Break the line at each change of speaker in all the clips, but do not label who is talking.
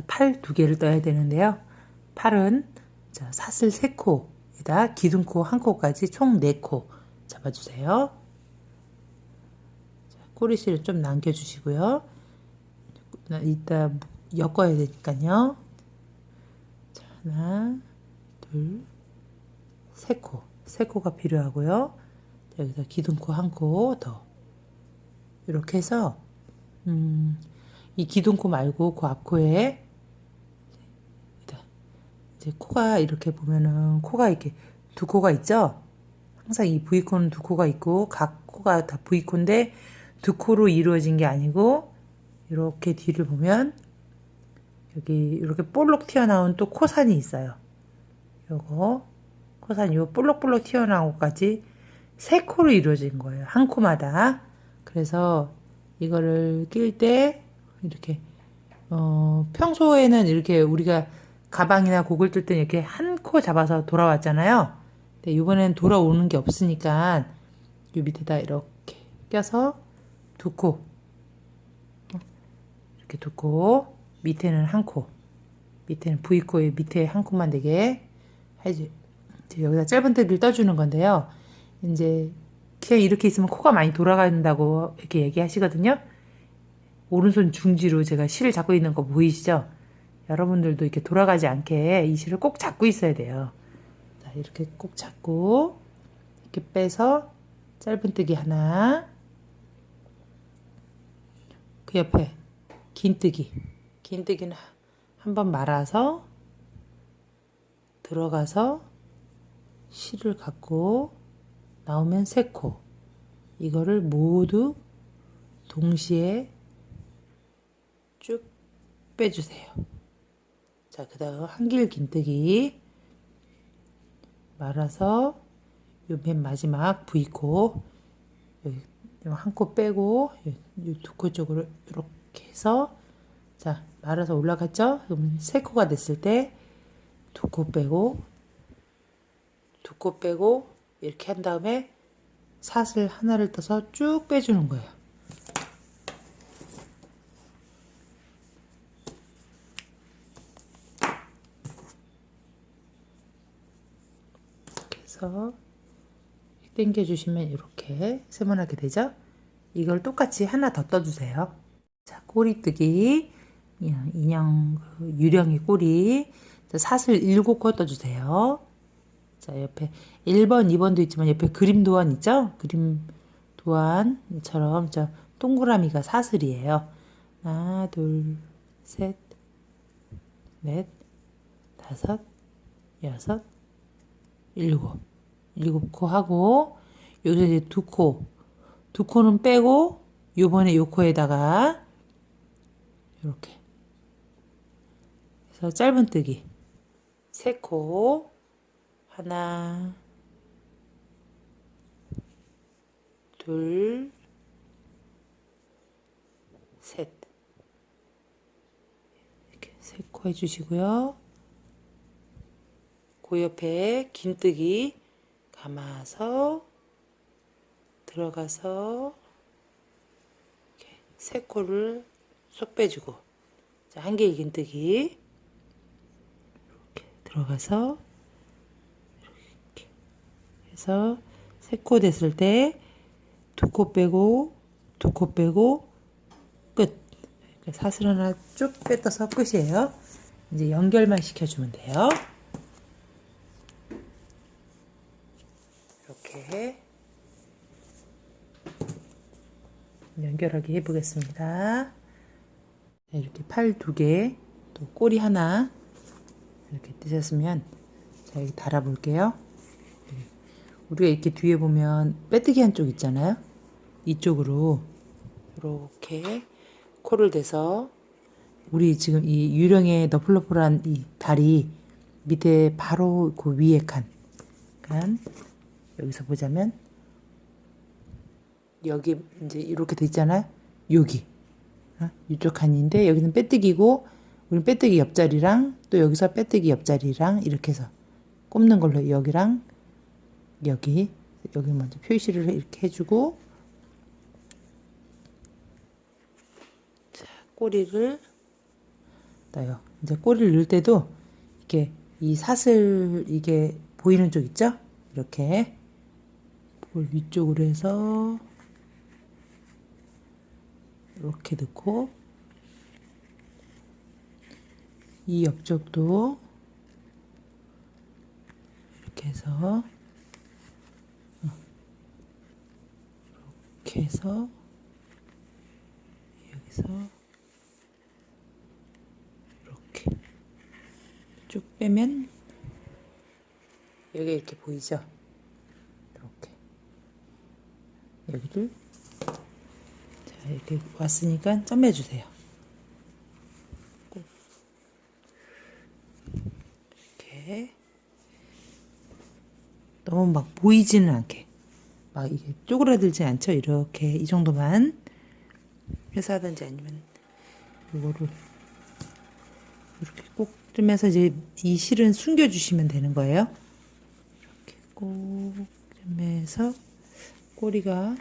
자, 팔두 개를 떠야 되는데요. 팔은 자, 사슬 세 코에다 기둥코 한 코까지 총 네 코 잡아주세요. 자, 꼬리실을 좀 남겨주시고요. 이따 엮어야 되니까요. 자, 하나, 둘, 세 코. 세 코가 필요하고요. 자, 여기서 기둥코 한 코 더. 이렇게 해서, 음, 이 기둥코 말고 그 앞코에, 이제 코가 이렇게 보면은 코가 이렇게 두 코가 있죠? 항상 이 V코는 두 코가 있고, 각 코가 다 V코인데, 두 코로 이루어진 게 아니고, 이렇게 뒤를 보면, 여기 이렇게 볼록 튀어나온 또 코산이 있어요. 요거 코산 요 볼록볼록 튀어나온 것까지 세 코로 이루어진 거예요. 한 코마다. 그래서 이거를 낄 때 이렇게 어 평소에는 이렇게 우리가 가방이나 곡을 뜰 때 이렇게 한 코 잡아서 돌아왔잖아요. 근데 이번엔 돌아오는 게 없으니까 요 밑에다 이렇게 껴서 두 코. 이렇게 두 코. 밑에는 한 코. 밑에는 V코의 밑에 한 코만 되게. 이제 여기다 짧은뜨기를 떠주는 건데요. 이제 그냥 이렇게 있으면 코가 많이 돌아간다고 이렇게 얘기하시거든요. 오른손 중지로 제가 실을 잡고 있는 거 보이시죠? 여러분들도 이렇게 돌아가지 않게 이 실을 꼭 잡고 있어야 돼요. 자, 이렇게 꼭 잡고 이렇게 빼서 짧은뜨기 하나 그 옆에 긴뜨기 긴뜨기는 한번 말아서 들어가서 실을 갖고 나오면 세 코. 이거를 모두 동시에 쭉 빼주세요. 자, 그 다음 한길 긴뜨기 말아서 요 맨 마지막 V코 한코 빼고 두코 쪽으로 이렇게 해서 자 말아서 올라갔죠? 그러면 세 코가 됐을 때 두 코 빼고 두 코 빼고 이렇게 한 다음에 사슬 하나를 떠서 쭉 빼주는 거예요. 해서 당겨 주시면 이렇게 세모나게 되죠? 이걸 똑같이 하나 더 떠주세요. 자, 꼬리뜨기 인형 그 유령이 꼬리 사슬 7코 떠주세요. 자, 옆에 1번, 2번도 있지만 옆에 그림 도안 있죠? 그림 도안처럼 저 동그라미가 사슬이에요. 하나, 둘, 셋, 넷, 다섯, 여섯, 일곱. 일곱 코 하고 여기서 이제 두 코. 두 코는 빼고 요번에 요 코에다가 이렇게. 그래서 짧은뜨기. 세 코. 하나 둘 셋. 이렇게 세 코 해주시고요. 그 옆에 긴뜨기 감아서 들어가서 이렇게 세 코를 쏙 빼주고 자, 한 개의 긴뜨기 이렇게 들어가서 이렇게 해서 세 코 됐을 때 두 코 빼고 두 코 빼고 끝. 사슬 하나 쭉 뺏어서 끝이에요. 이제 연결만 시켜주면 돼요 이렇게 연결하게 해보겠습니다. 이렇게 팔 두 개, 또 꼬리 하나 이렇게 뜨셨으면 자 여기 달아볼게요. 우리가 이렇게 뒤에 보면 빼뜨기 한 쪽 있잖아요. 이쪽으로 이렇게 코를 대서 우리 지금 이 유령의 너플너플한 이 다리 밑에 바로 그 위에 칸, 칸 여기서 보자면 여기 이제 이렇게 돼 있잖아요. 여기 어? 이쪽 칸인데 여기는 빼뜨기고 우리 빼뜨기 옆자리랑 또 여기서 빼뜨기 옆자리랑 이렇게 해서 꼽는 걸로 여기랑 여기 여기 먼저 표시를 이렇게 해주고 자 꼬리를 떠요. 이제 꼬리를 넣을 때도 이렇게 이 사슬 이게 보이는 쪽 있죠? 이렇게 볼 위쪽으로 해서 이렇게 넣고 이 옆쪽도 이렇게 해서 어, 이렇게 해서 여기서 이렇게 쭉 빼면 여기 이렇게 보이죠? 이렇게 여기를 자 이렇게 왔으니까 점매 주세요. 꼭 이렇게 너무 막 보이지는 않게 막 이게 쪼그라들지 않죠? 이렇게 이 정도만 해서 하든지 아니면 이거를 이렇게 꼭 쯤해서 이제 이 실은 숨겨주시면 되는 거예요. 이렇게 꼭 쯤해서 꼬리가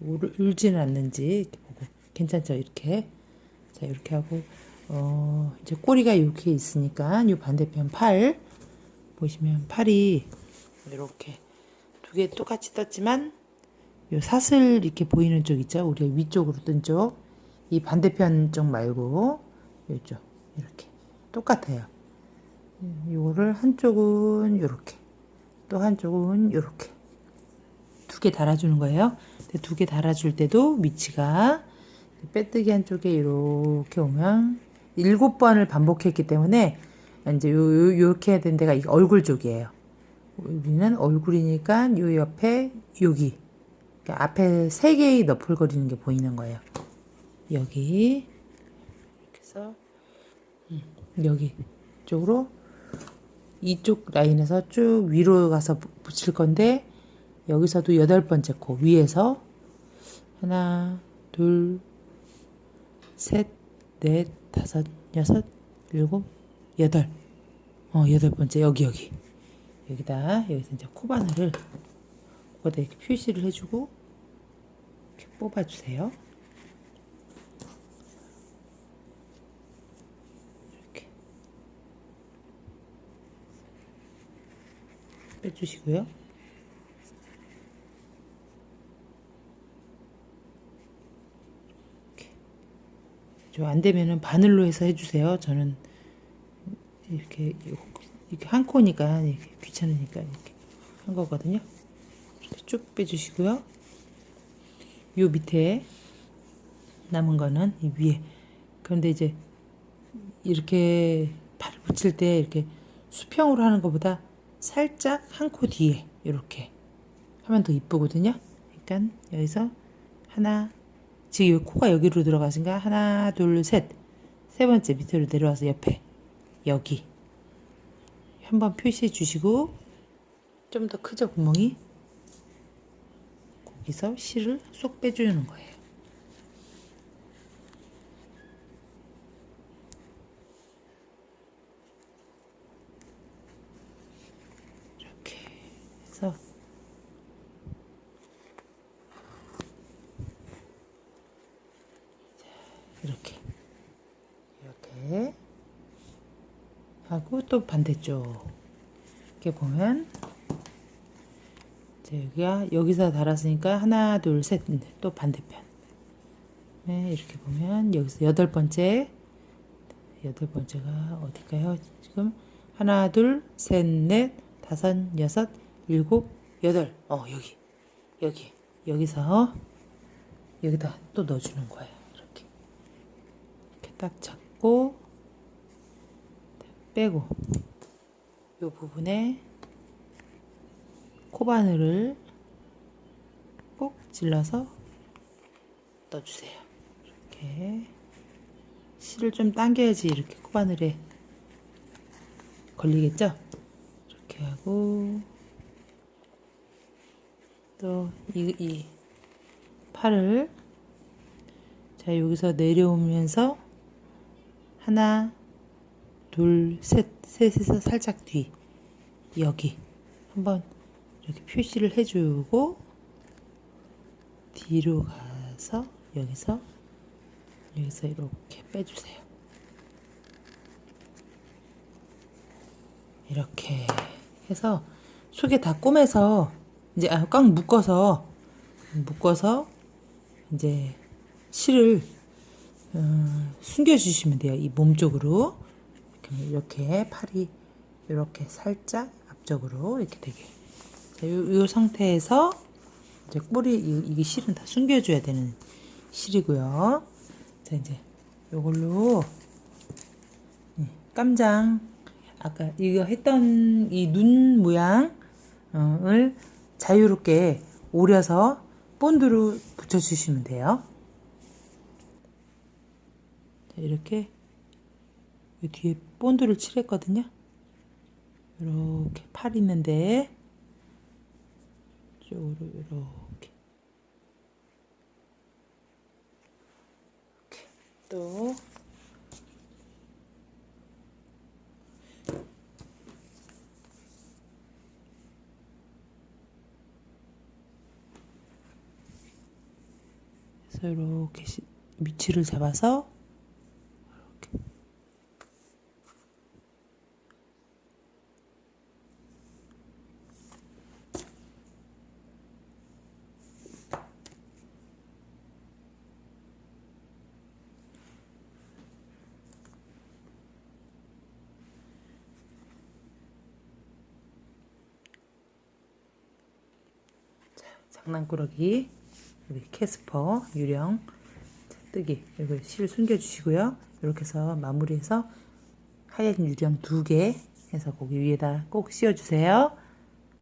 울- 울지는 않는지 이렇게 보고 괜찮죠? 이렇게 자 이렇게 하고 어 이제 꼬리가 이렇게 있으니까 이 반대편 팔 보시면 팔이 이렇게 두 개 똑같이 떴지만 요 사슬 이렇게 보이는 쪽 있죠? 우리가 위쪽으로 뜬 쪽. 이 반대편 쪽 말고 요쪽 이렇게 똑같아요. 요거를 한쪽은 요렇게 또 한쪽은 요렇게 두 개 달아주는 거예요. 두 개 달아줄 때도 위치가 빼뜨기 한쪽에 이렇게 오면 일곱 번을 반복했기 때문에 이제 요, 요, 요렇게 해야 되는 데가 이 얼굴 쪽이에요. 우리는 얼굴이니까 요 옆에 여기 그러니까 앞에 세 개의 너플거리는 게 보이는 거예요. 여기 이렇게 해서 음, 여기 쪽으로 이쪽 라인에서 쭉 위로 가서 부- 붙일 건데 여기서도 여덟 번째 코 위에서 하나 둘 셋, 넷, 다섯, 여섯, 일곱, 여덟. 어, 여덟 번째 여기 여기. 여기다 여기서 이제 코바늘을 거기다 이렇게 표시를 해주고 이렇게 뽑아주세요. 이렇게 빼주시고요. 저안 되면은 바늘로 해서 해주세요. 저는 이렇게 이렇게 한 코니까 이렇게 귀찮으니까 이렇게 한 거거든요. 이렇게 쭉 빼주시고요. 요 밑에 남은 거는 이 위에. 그런데 이제 이렇게 팔을 붙일 때 이렇게 수평으로 하는 것보다 살짝 한 코 뒤에 이렇게 하면 더 이쁘거든요. 그러니까 여기서 하나 지금 이 코가 여기로 들어가신가 하나 둘 셋. 세 번째 밑으로 내려와서 옆에. 여기. 한번 표시해 주시고 좀 더 크죠 구멍이? 거기서 실을 쏙 빼주는 거예요. 이렇게 해서 이렇게 이렇게 하고 또 반대쪽 이렇게 보면 이제 여기가 여기서 달았으니까 하나 둘 셋 또 반대편. 네, 이렇게 보면 여기서 여덟 번째 여덟 번째가 어딜까요? 지금 하나 둘셋넷 다섯 여섯 일곱 여덟. 어 여기 여기 여기서 여기다 또 넣어주는 거예요. 이렇게. 이렇게 딱 잡고 빼고 이 부분에 코바늘을 꼭 질러서 넣어주세요. 이렇게 실을 좀 당겨야지 이렇게 코바늘에 걸리겠죠? 이렇게 하고 또 이 이 팔을 자 여기서 내려오면서 하나 둘, 셋, 셋에서 살짝 뒤 여기 한번 이렇게 표시를 해주고 뒤로 가서 여기서 여기서 이렇게 빼주세요. 이렇게 해서 속에 다 꼬매서 이제 아, 꽉 묶어서 묶어서 이제 실을 음, 숨겨주시면 돼요. 이 몸 쪽으로. 이렇게, 팔이 이렇게 살짝 앞쪽으로 이렇게 되게. 자, 요, 요 상태에서 이제 꼬리 이, 이게 실은 다 숨겨줘야 되는 실이고요. 자 이제 요걸로 네, 깜장 아까 이거 했던 이 눈 모양을 자유롭게 오려서 본드로 붙여주시면 돼요. 자, 이렇게 이 뒤에 본드를 칠했거든요. 이렇게 팔 있는데 쪽으로 이렇게. 또. 그래서 이렇게 시- 위치를 잡아서 이렇게 장난꾸러기 우리 캐스퍼 유령 자, 뜨기 이거 실 숨겨주시고요. 이렇게 해서 마무리해서 하얀 유령 두 개 해서 거기 위에다 꼭 씌워주세요